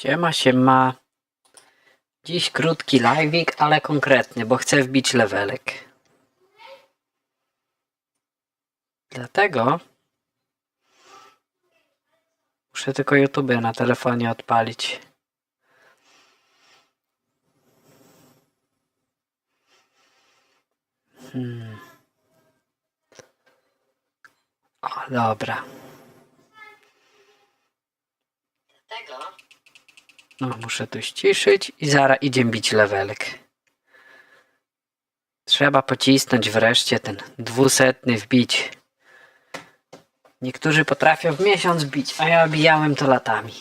Siema, siema. Dziś krótki live'ik, ale konkretny, bo chcę wbić levelek. Dlatego muszę tylko YouTube na telefonie odpalić. Hmm. O, dobra. No, muszę tu ściszyć i zaraz idzie bić levelek. Trzeba pocisnąć wreszcie ten dwusetny wbić. Niektórzy potrafią w miesiąc bić, a ja bijałem to latami.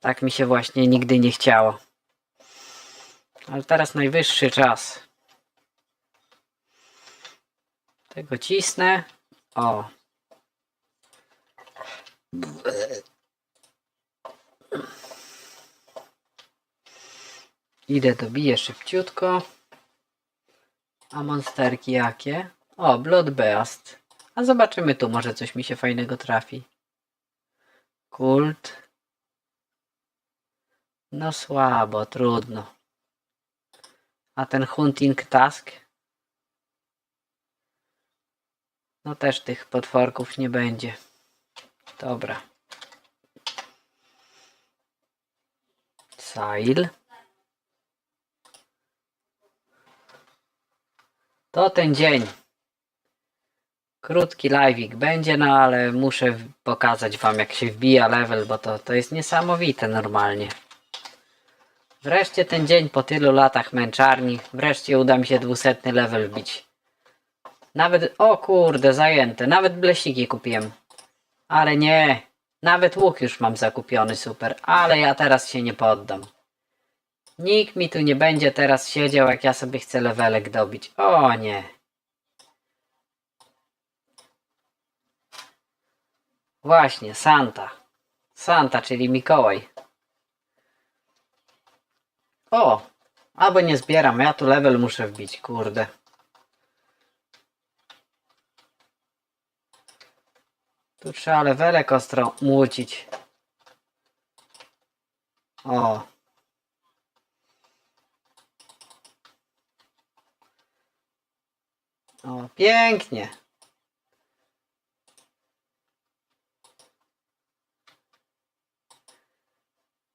Tak mi się właśnie nigdy nie chciało. Ale teraz najwyższy czas. Tego cisnę. O. Idę, dobiję szybciutko. A monsterki jakie? O, Bloodbeast. A zobaczymy tu, może coś mi się fajnego trafi. Kult. No słabo, trudno. A ten Hunting Task? No też tych potworków nie będzie. Dobra. Sail. To ten dzień. Krótki live'ik będzie, no ale muszę pokazać wam jak się wbija level, bo to, to jest niesamowite normalnie. Wreszcie ten dzień po tylu latach męczarni, wreszcie uda mi się dwusetny level wbić. Nawet, o kurde, zajęte, nawet blesiki kupiłem. Ale nie, nawet łuk już mam zakupiony super, ale ja teraz się nie poddam. Nikt mi tu nie będzie teraz siedział, jak ja sobie chcę levelek dobić. O nie. Właśnie, Santa. Santa, czyli Mikołaj. O! Albo nie zbieram, ja tu level muszę wbić, kurde. Tu trzeba levelek ostro młócić. O. O, pięknie.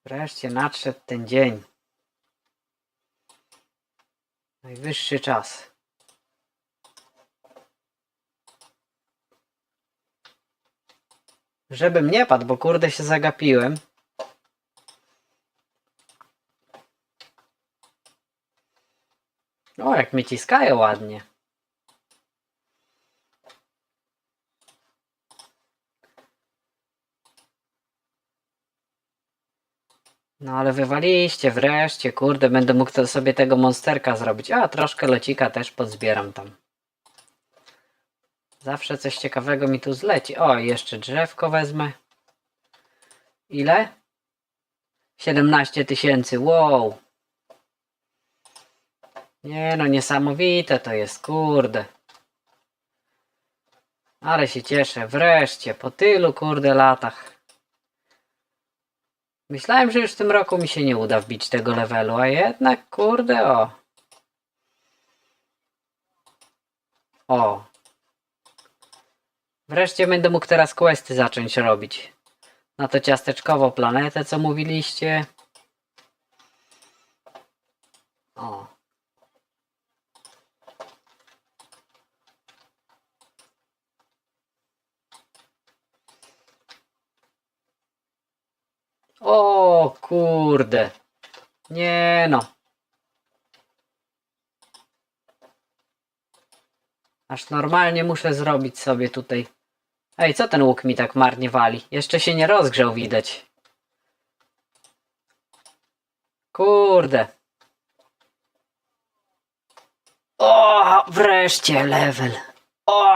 Wreszcie nadszedł ten dzień. Najwyższy czas. Żebym nie padł, bo kurde się zagapiłem. O, jak mnie ciskają ładnie. No ale wywaliście wreszcie, kurde, będę mógł sobie tego monsterka zrobić. A, troszkę locika też podzbieram tam. Zawsze coś ciekawego mi tu zleci. O, jeszcze drzewko wezmę. Ile? 17 tysięcy, wow. Nie no, niesamowite to jest, kurde. Ale się cieszę, wreszcie, po tylu kurde latach. Myślałem, że już w tym roku mi się nie uda wbić tego levelu, a jednak kurde o. O. Wreszcie będę mógł teraz questy zacząć robić. Na to ciasteczkową planetę, co mówiliście. O. O kurde. Nie no. Aż normalnie muszę zrobić sobie tutaj. Ej, co ten łuk mi tak marnie wali? Jeszcze się nie rozgrzał widać. Kurde. O, wreszcie level. O!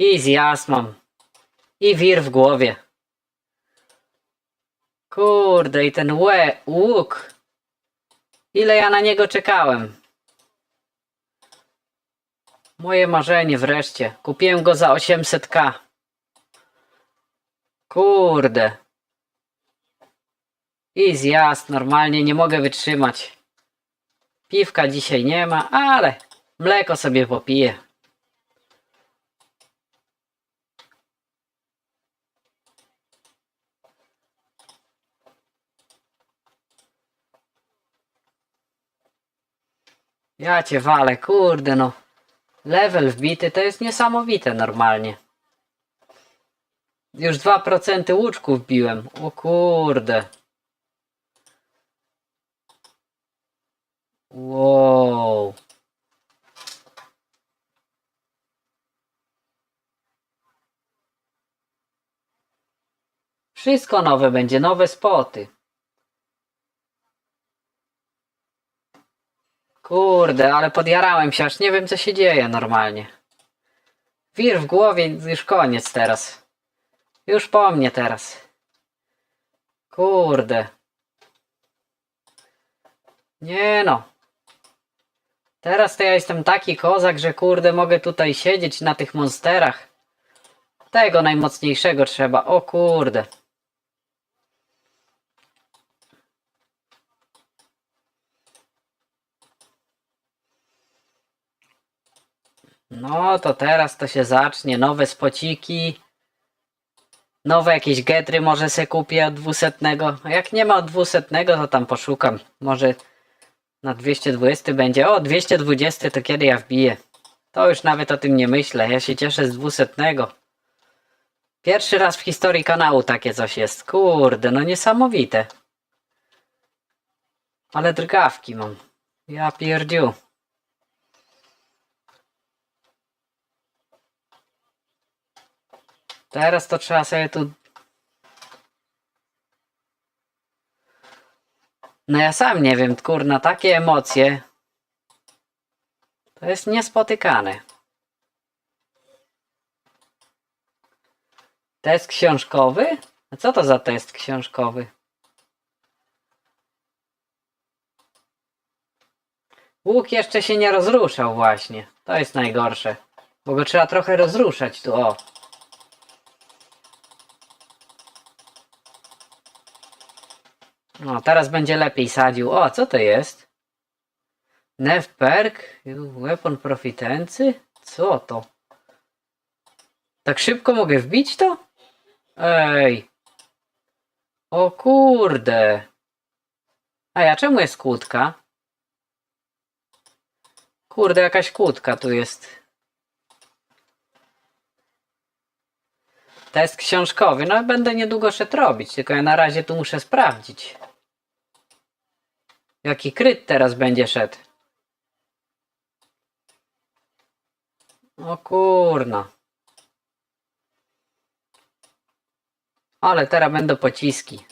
Easy as mam. I wir w głowie. Kurde, i ten łe, łuk. Ile ja na niego czekałem. Moje marzenie wreszcie. Kupiłem go za 800k. Kurde. I zjazd, normalnie nie mogę wytrzymać. Piwka dzisiaj nie ma, ale mleko sobie popiję. Ja cię walę, kurde no. Level wbity to jest niesamowite normalnie. Już 2% łuczku wbiłem. O kurde. Wow. Wszystko nowe będzie, nowe spoty. Kurde, ale podjarałem się, aż nie wiem co się dzieje normalnie. Wir w głowie, już koniec teraz. Już po mnie teraz. Kurde. Nie no. Teraz to ja jestem taki kozak, że kurde mogę tutaj siedzieć na tych monsterach. Tego najmocniejszego trzeba. O kurde. No to teraz to się zacznie. Nowe spociki. Nowe jakieś getry może se kupię od dwusetnego. A jak nie ma od dwusetnego, to tam poszukam. Może na 220 będzie. O, 220 to kiedy ja wbiję? To już nawet o tym nie myślę. Ja się cieszę z dwusetnego. Pierwszy raz w historii kanału takie coś jest. Kurde, no niesamowite. Ale drgawki mam. Ja pierdziu. Teraz to trzeba sobie tu. No ja sam nie wiem, kurna, takie emocje. To jest niespotykane. Test książkowy? A co to za test książkowy? Łuk jeszcze się nie rozruszał właśnie. To jest najgorsze. Bo go trzeba trochę rozruszać tu, o. No, teraz będzie lepiej sadził. O, co to jest? Nev perk? Weapon profitency? Co to? Tak szybko mogę wbić to? Ej. O kurde. A ja czemu jest kłódka? Kurde, jakaś kłódka tu jest. Test książkowy. No będę niedługo szedł robić, tylko ja na razie tu muszę sprawdzić. Jaki kryt teraz będzie szedł? O kurna. Ale teraz będą pociski.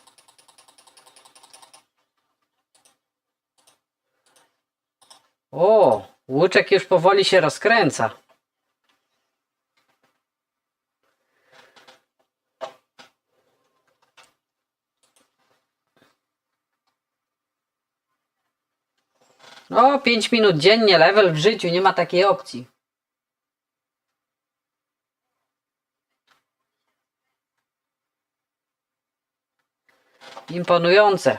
O, łuczek już powoli się rozkręca. O, 5 minut dziennie, level w życiu, nie ma takiej opcji. Imponujące.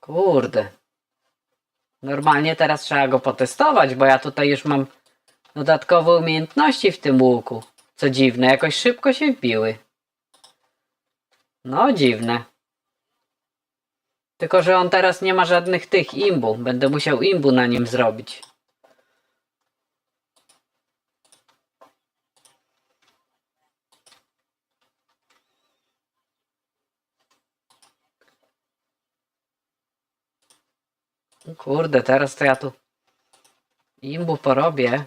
Kurde. Normalnie teraz trzeba go potestować, bo ja tutaj już mam dodatkowe umiejętności w tym łuku. Co dziwne, jakoś szybko się wbiły. No, dziwne. Tylko, że on teraz nie ma żadnych tych imbu. Będę musiał imbu na nim zrobić. Kurde, teraz to ja tu imbu porobię.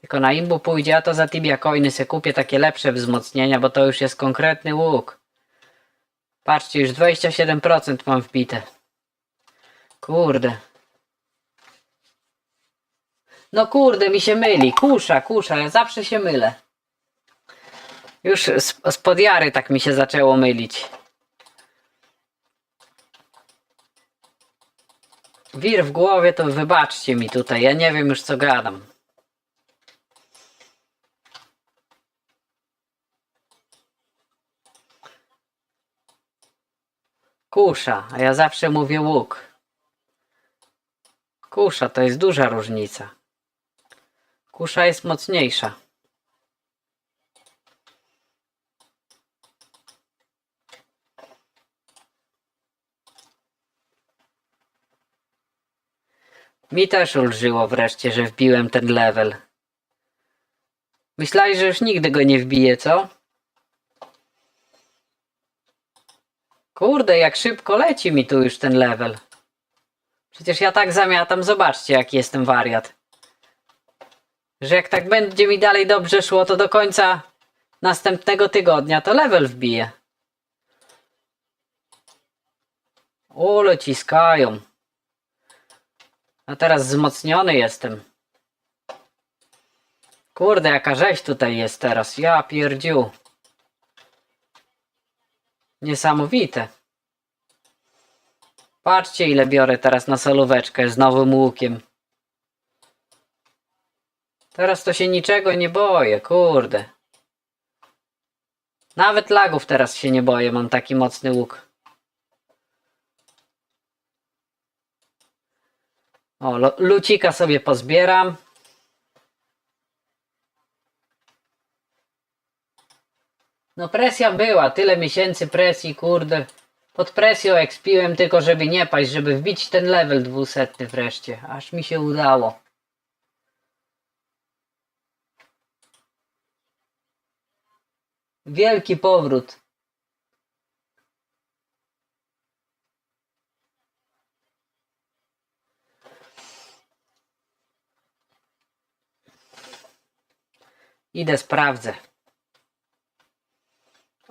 Tylko na imbu pójdzie, a to za tibia coiny se kupię takie lepsze wzmocnienia, bo to już jest konkretny łuk. Patrzcie, już 27% mam wbite. Kurde. No kurde, mi się myli. Kusza, kusza, ja zawsze się mylę. Już z, z podjary tak mi się zaczęło mylić. Wir w głowie to wybaczcie mi tutaj, ja nie wiem już co gadam. Kusza, a ja zawsze mówię łuk. Kusza to jest duża różnica. Kusza jest mocniejsza. Mi też ulżyło wreszcie, że wbiłem ten level. Myślałeś, że już nigdy go nie wbiję, co? Kurde, jak szybko leci mi tu już ten level. Przecież ja tak zamiatam, zobaczcie jaki jestem wariat. Że jak tak będzie mi dalej dobrze szło, to do końca następnego tygodnia to level wbiję. Ole ciskają. A teraz wzmocniony jestem. Kurde, jaka rzeź tutaj jest teraz. Ja pierdziu. Niesamowite. Patrzcie ile biorę teraz na solóweczkę z nowym łukiem. Teraz to się niczego nie boję, kurde. Nawet lagów teraz się nie boję, mam taki mocny łuk. O, lucika sobie pozbieram. No presja była, tyle miesięcy presji, kurde. Pod presją ekspiłem tylko, żeby nie paść, żeby wbić ten level dwusetny wreszcie. Aż mi się udało. Wielki powrót. Idę sprawdzę.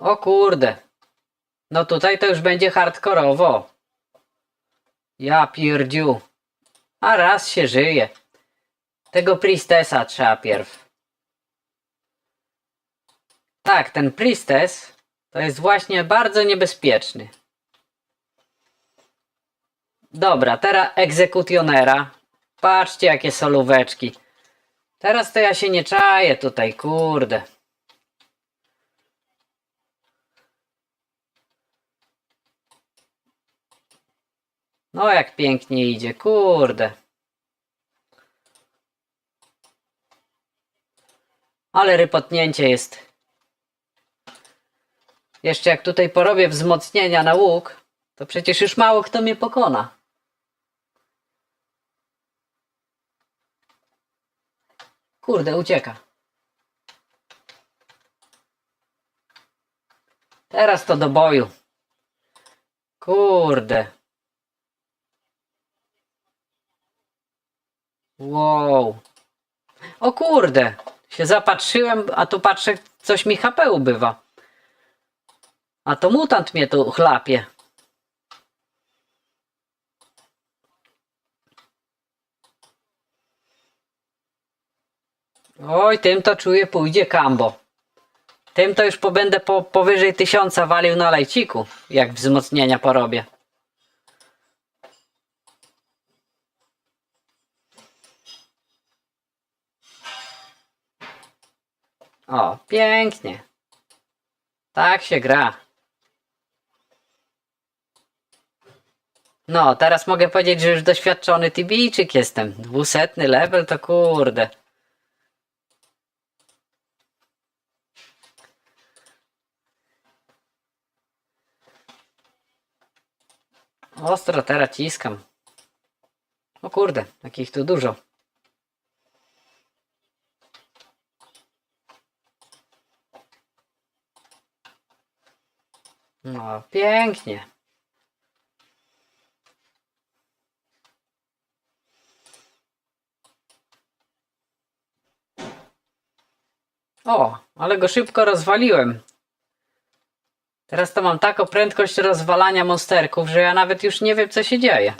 O kurde. No tutaj to już będzie hardkorowo. Ja pierdziu. A raz się żyje. Tego priestessa trzeba pierw. Tak, ten priestess to jest właśnie bardzo niebezpieczny. Dobra, teraz egzekutionera. Patrzcie jakie solóweczki. Teraz to ja się nie czaję tutaj, kurde. No jak pięknie idzie, kurde. Ale rypotnięcie jest. Jeszcze jak tutaj porobię wzmocnienia na łuk, to przecież już mało kto mnie pokona. Kurde, ucieka. Teraz to do boju. Kurde. Wow. O kurde. Się zapatrzyłem, a tu patrzę, coś mi HP ubywa. A to mutant mnie tu chlapie. Oj, tym to czuję pójdzie kambo. Tym to już pobędę po, powyżej tysiąca walił na lejciku, jak wzmocnienia porobię. O, pięknie. Tak się gra. No, teraz mogę powiedzieć, że już doświadczony Tibijczyk jestem. Dwusetny level to kurde. Ostro teraz ciskam. O kurde, jakich tu dużo. No, pięknie. O, ale go szybko rozwaliłem. Teraz to mam taką prędkość rozwalania monsterków, że ja nawet już nie wiem co się dzieje.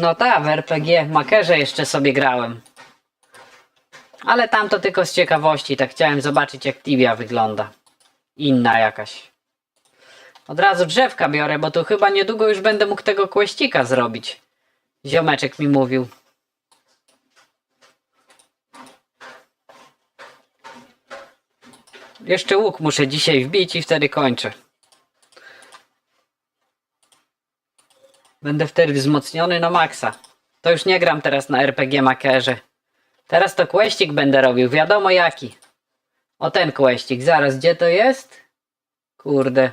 No tak, w RPG Makerze jeszcze sobie grałem. Ale tam to tylko z ciekawości, tak chciałem zobaczyć jak Tibia wygląda. Inna jakaś. Od razu drzewka biorę, bo tu chyba niedługo już będę mógł tego kłeścika zrobić. Ziomeczek mi mówił. Jeszcze łuk muszę dzisiaj wbić i wtedy kończę. Będę wtedy wzmocniony na maksa. To już nie gram teraz na RPG Makerze. Teraz to questik będę robił, wiadomo jaki. O ten questik, zaraz gdzie to jest? Kurde.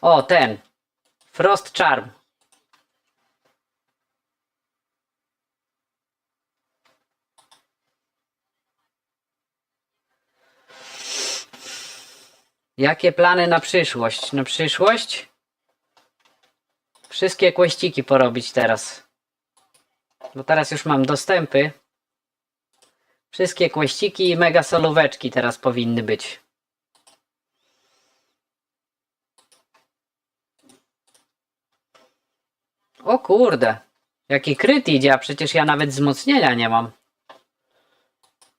O ten. Frost Charm. Jakie plany na przyszłość? Na przyszłość? Wszystkie kłeściki porobić teraz. Bo teraz już mam dostępy. Wszystkie kłeściki i mega solóweczki teraz powinny być. O kurde. Jaki kryt idzie, a przecież ja nawet wzmocnienia nie mam.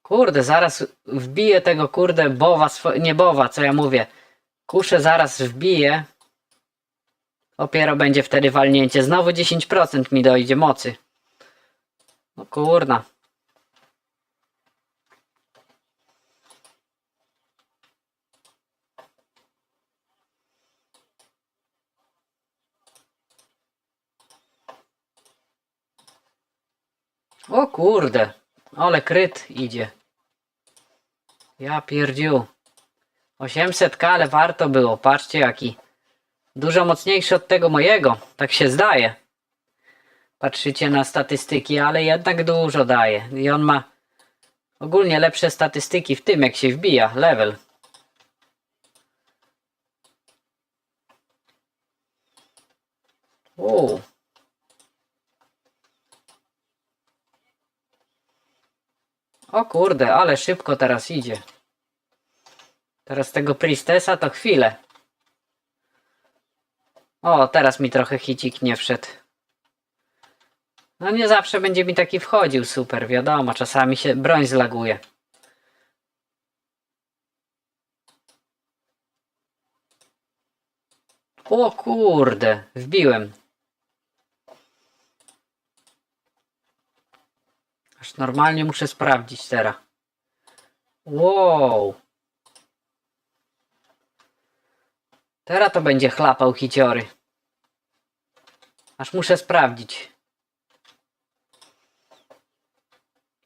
Kurde, zaraz wbiję tego kurde bowa, nie bowa, co ja mówię. Kuszę zaraz wbiję. Dopiero będzie wtedy walnięcie. Znowu 10% mi dojdzie mocy. No kurna. O kurde. Ale kryt idzie. Ja pierdziu. 800k, ale warto było. Patrzcie jaki. Dużo mocniejszy od tego mojego. Tak się zdaje. Patrzycie na statystyki, ale jednak dużo daje. I on ma ogólnie lepsze statystyki w tym, jak się wbija. Level. O kurde, ale szybko teraz idzie. Teraz tego Priestessa to chwilę. O, teraz mi trochę hicik nie wszedł. No nie zawsze będzie mi taki wchodził super, wiadomo, czasami się broń zlaguje. O kurde, wbiłem. Aż normalnie muszę sprawdzić teraz. Wow. Teraz to będzie chlapał hiciory. Aż muszę sprawdzić.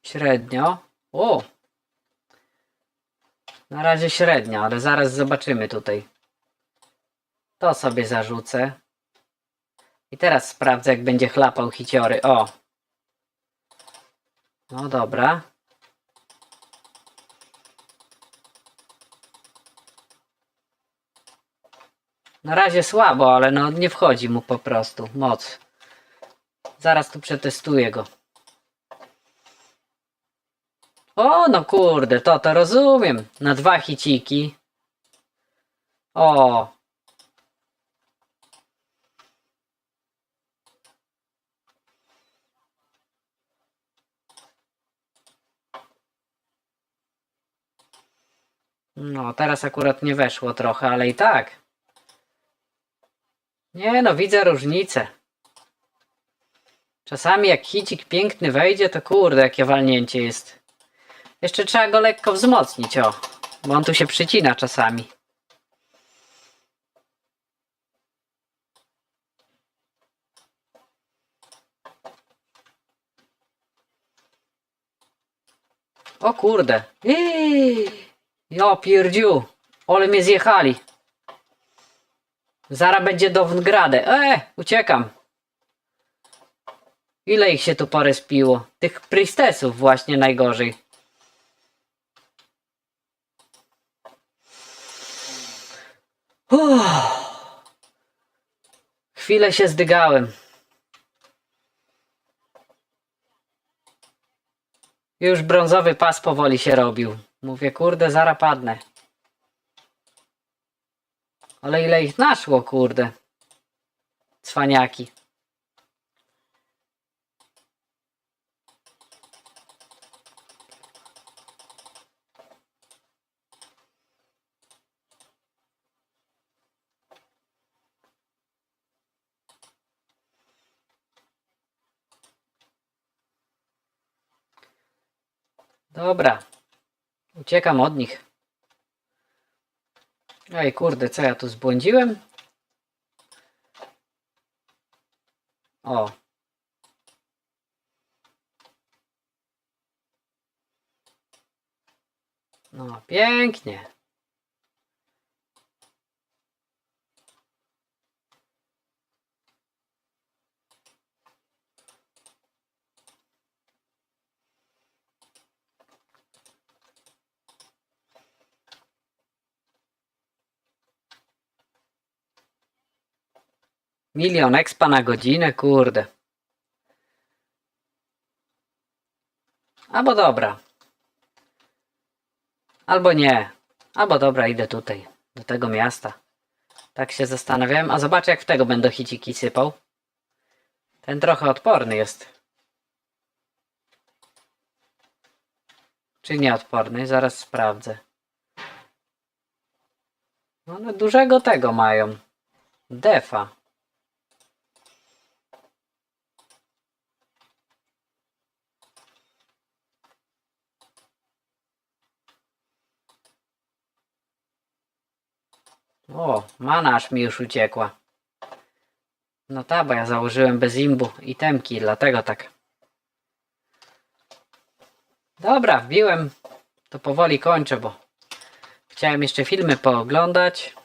Średnio. O! Na razie średnio, ale zaraz zobaczymy tutaj. To sobie zarzucę. I teraz sprawdzę, jak będzie chlapał hiciory. O! No dobra. Na razie słabo, ale no nie wchodzi mu po prostu moc. Zaraz tu przetestuję go. O, no kurde, to to rozumiem. Na dwa hiciki. O. No, teraz akurat nie weszło trochę, ale i tak. Nie no, widzę różnicę. Czasami jak hicik piękny wejdzie, to kurde, jakie walnięcie jest. Jeszcze trzeba go lekko wzmocnić, o. Bo on tu się przycina czasami. O kurde. Eee, ja pierdziu. Ale mnie zjechali. Zara będzie do Wngradę. E, uciekam. Ile ich się tu porespiło? Tych priestesów właśnie najgorzej. Uff. Chwilę się zdygałem. Już brązowy pas powoli się robił. Mówię, kurde, zara padnę. Ale ile ich naszło, kurde. Cwaniaki. Dobra. Uciekam od nich. Ej, kurde, co ja tu zbłądziłem? O. No, pięknie. Milion expa na godzinę, kurde. Albo dobra. Albo nie. Albo dobra, idę tutaj. Do tego miasta. Tak się zastanawiałem. A zobaczę jak w tego będę hiciki sypał. Ten trochę odporny jest. Czy nieodporny? Zaraz sprawdzę. One dużego tego mają. Defa. O, mana aż mi już uciekła. No ta, bo ja założyłem bez imbu i temki, dlatego tak. Dobra, wbiłem. To powoli kończę, bo chciałem jeszcze filmy pooglądać.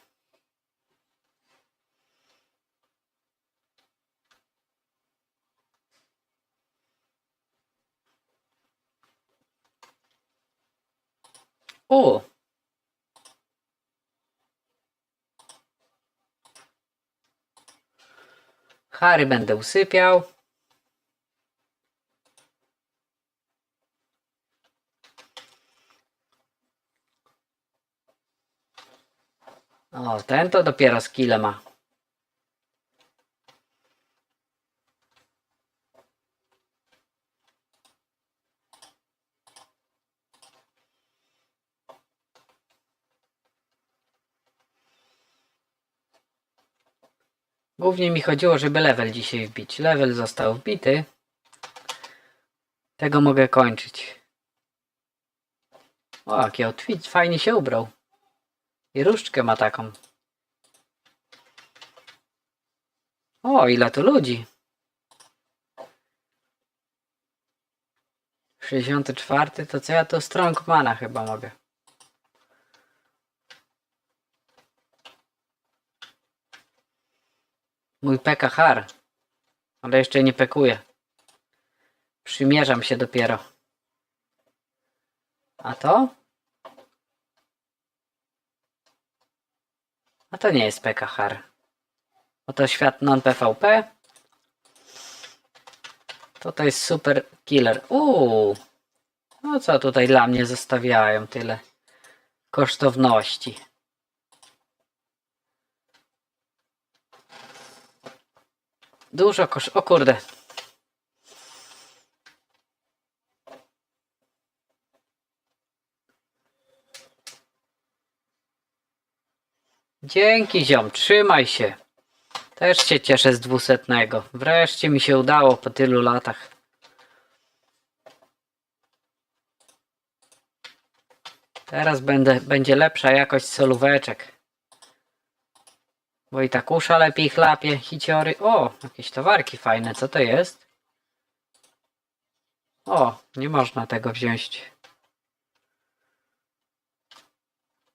O, Harry będę usypiał. O, ten to dopiero skille ma. Głównie mi chodziło, żeby level dzisiaj wbić. Level został wbity. Tego mogę kończyć. O, jaki outfit, fajnie się ubrał. I różdżkę ma taką. O, ile tu ludzi. 64 to co ja to Strongmana chyba mogę. Mój PKHR. Ale jeszcze nie pekuję. Przymierzam się dopiero. A to? A to nie jest PKHR. Oto świat non-PvP. To to jest super killer. Uuu. No co tutaj dla mnie zostawiają tyle kosztowności. Dużo kosz... O kurde. Dzięki ziom, trzymaj się. Też się cieszę z dwusetnego. Wreszcie mi się udało po tylu latach. Teraz będę, będzie lepsza jakość solóweczek. Bo i tak usza lepiej chlapie, hiciory. O, jakieś towarki fajne, co to jest? O, nie można tego wziąć.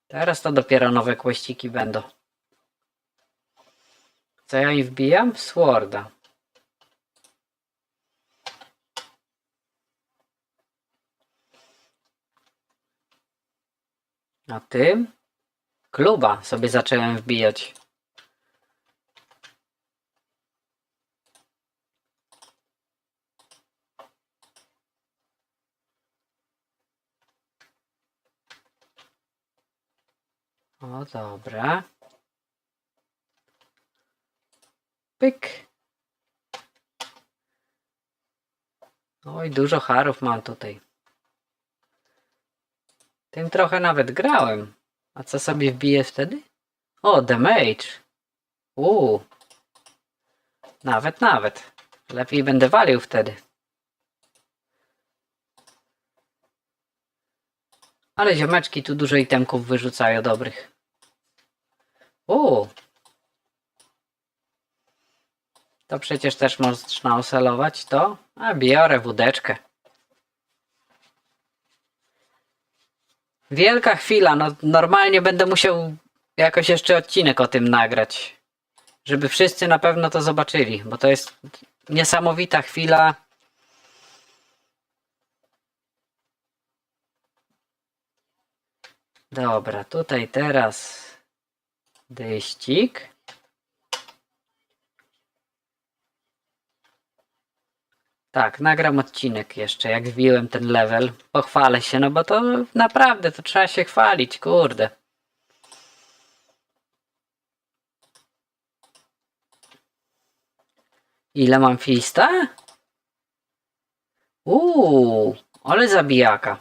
Teraz to dopiero nowe kłeściki będą. Co ja im wbijam? Sworda. A tym? Kluba sobie zacząłem wbijać. O, dobra. Pyk. Oj, dużo harów mam tutaj. Tym trochę nawet grałem. A co sobie wbije wtedy? O, damage. Uuu. Nawet, nawet. Lepiej będę walił wtedy. Ale ziomeczki tu dużo itemków wyrzucają dobrych. U. To przecież też można oselować to. A biorę wódeczkę. Wielka chwila, no normalnie będę musiał jakoś jeszcze odcinek o tym nagrać. Żeby wszyscy na pewno to zobaczyli, bo to jest niesamowita chwila. Dobra, tutaj teraz dyścik. Tak, nagram odcinek jeszcze, jak wbiłem ten level. Pochwalę się, no bo to naprawdę, to trzeba się chwalić, kurde. Ile mam fista? Uuu, ale zabijaka.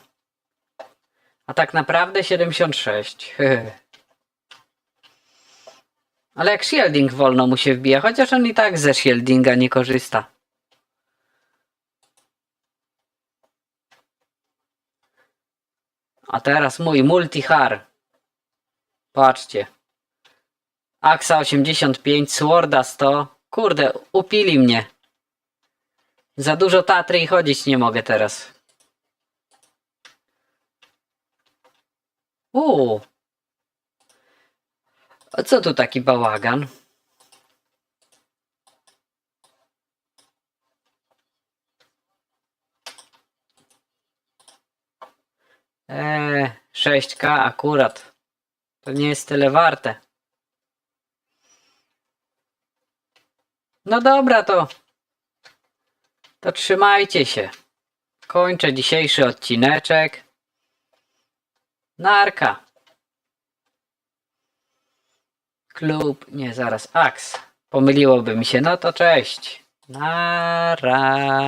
A tak naprawdę 76. Ale jak shielding wolno mu się wbija, chociaż on i tak ze shieldinga nie korzysta. A teraz mój multihar. Patrzcie. Aksa 85, Sworda 100. Kurde, upili mnie. Za dużo Tatry i chodzić nie mogę teraz. Uuu. A co tu taki bałagan? Eee, 6K akurat. To nie jest tyle warte. No dobra, to. To trzymajcie się. Kończę dzisiejszy odcineczek. Narka. Klub, nie zaraz, Aks. Pomyliłoby mi się, no to cześć. Nara.